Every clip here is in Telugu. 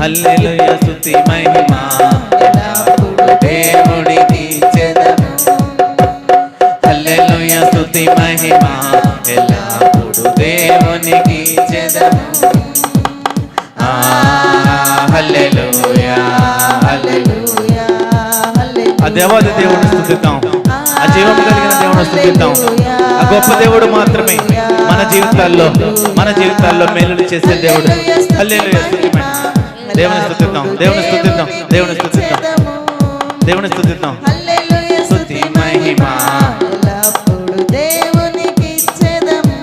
హల్లెలూయా స్తుతి మహిమ. ఎల్లప్పుడు దేవుడికి ఇచ్చేదము హల్లెలూయా స్తుతి మహిమ. ఎల్లప్పుడు దేవునికి చెదము ఆ హల్లెలూయా హల్లెలూయా ఆ దేవాది దేవుడిని స్తుతిద్దాం. ఆ జీవం కలిగిన దేవుడిని స్తుతిద్దాం. ఆ గొప్ప దేవుడు మాత్రమే మన జీవితాల్లో మన జీవితాల్లో మేలులు చేసే దేవుడు. హల్లెలూయా స్తుతి మహిమ. దేవుని స్తుతిద్దాం దేవుని స్తుతిద్దాం దేవుని స్తుతిద్దాం దేవుని హల్లెలూయా స్తుతి మహిమ. ఎల్లప్పుడు దేవునికి ఇచ్చేదము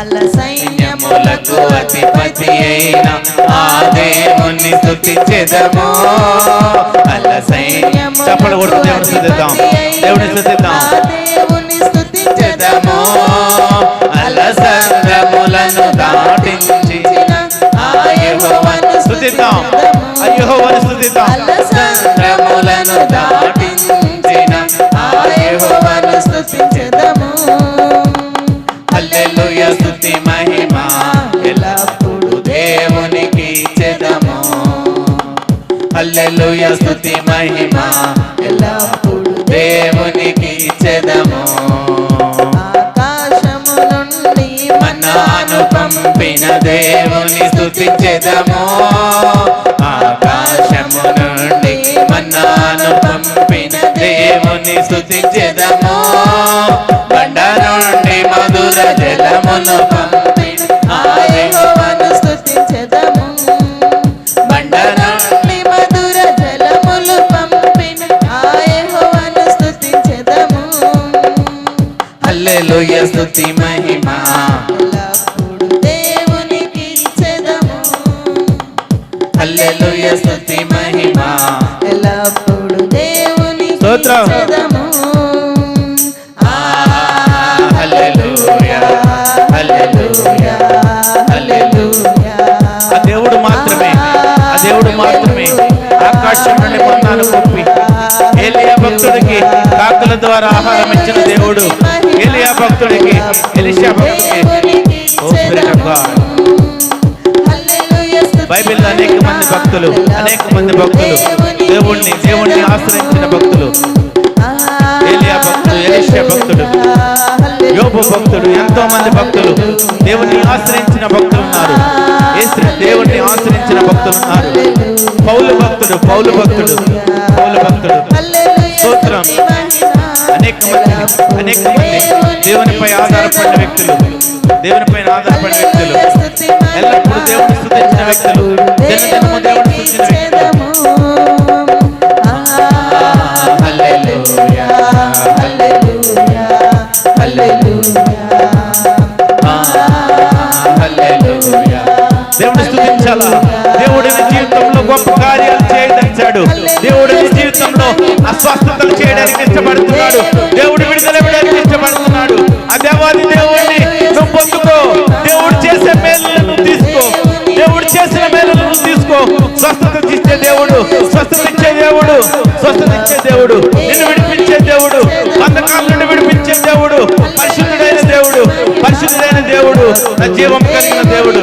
అల్ల సైన్యములకు సైన్యములకు అధిపతి అయిన ఆ దేవుని స్తుతించెదము అల్ల సైన్యం చప్పలు కొడుతూ దేవుని స్తుతిద్దాం దేవుని స్తుతిద్దాం. దేవుని చెదము అల్ల సంగములను దాటించి ఆ స్థుతిద్దాం. స్తుతిద్దాం ఆ యెహోవాను స్తుతిద్దాం దాటించిన ఆ యెహోవాను స్తుతించెదము హల్లెలూయా స్తుతి మహిమ ఎల్లప్పుడు దేవునికి చెదము హల్లెలూయ స్తుతి మహిమ ఎల్లప్పుడు మన్నాను పంపిన దేవుని స్తుతించెదము. ఆకాశము నుండి మన్నాను పంపిన దేవుని స్తుతించెదము. బండ నుండి మధుర జలమును పంపిన బండ నుండి మధుర జలములు హల్లెలూయా స్తుతి మహిమ. హల్లెలూయా స్తుతి మహిమ. ఎల్లప్పుడు దేవునికి స్తోత్రం. ఇచ్చెదము ఆ హల్లెలూయా హల్లెలూయా హల్లెలూయా. ఆ దేవుడు మాత్రమే ఆ దేవుడు మాత్రమే. ఆకాశం నుండి పంపి ఏలియా భక్తుడికి కాకుల ద్వారా ఆహారం ఇచ్చిన దేవుడు. ఏలియా భక్తుడికి ఎలిషా భక్తుడికి. బైబిల్లో అనేక మంది భక్తులు అనేక మంది భక్తులు. దేవుణ్ణి దేవుణ్ణి ఆశ్రయించిన భక్తులు. ఏలియా భక్తుడు ఎలిషా భక్తుడు యోబు భక్తుడు ఎంతో మంది భక్తులు దేవుణ్ణి ఆశ్రయించిన భక్తులు ఉన్నారు దేవుణ్ణి ఆశ్రయించిన భక్తులు ఉన్నారు పౌలు భక్తుడు పౌలు భక్తుడు పౌలు భక్తుడు. స్తోత్రం. అనేక మంది అనేక మంది దేవునిపై ఆధారపడిన వ్యక్తులు దేవునిపై ఆధారపడిన వ్యక్తులు. దేవుని వ్యక్తులు వ్యక్తులు హల్లెలూయా హల్లెలూయా హల్లెలూయా దేవుని స్తుతించాలా జీవితంలో గొప్ప కార్యాలు జీవితంలో అస్వస్థతలు చేయడానికి ఇష్టపడుతున్నాడు. దేవుడు విడుదల ఇవ్వడానికి ఇష్టపడుతున్నాడు. ఆ దేవాది దేవుడిని నువ్వు పొందుకో. సజీవం కలిగిన దేవుడు.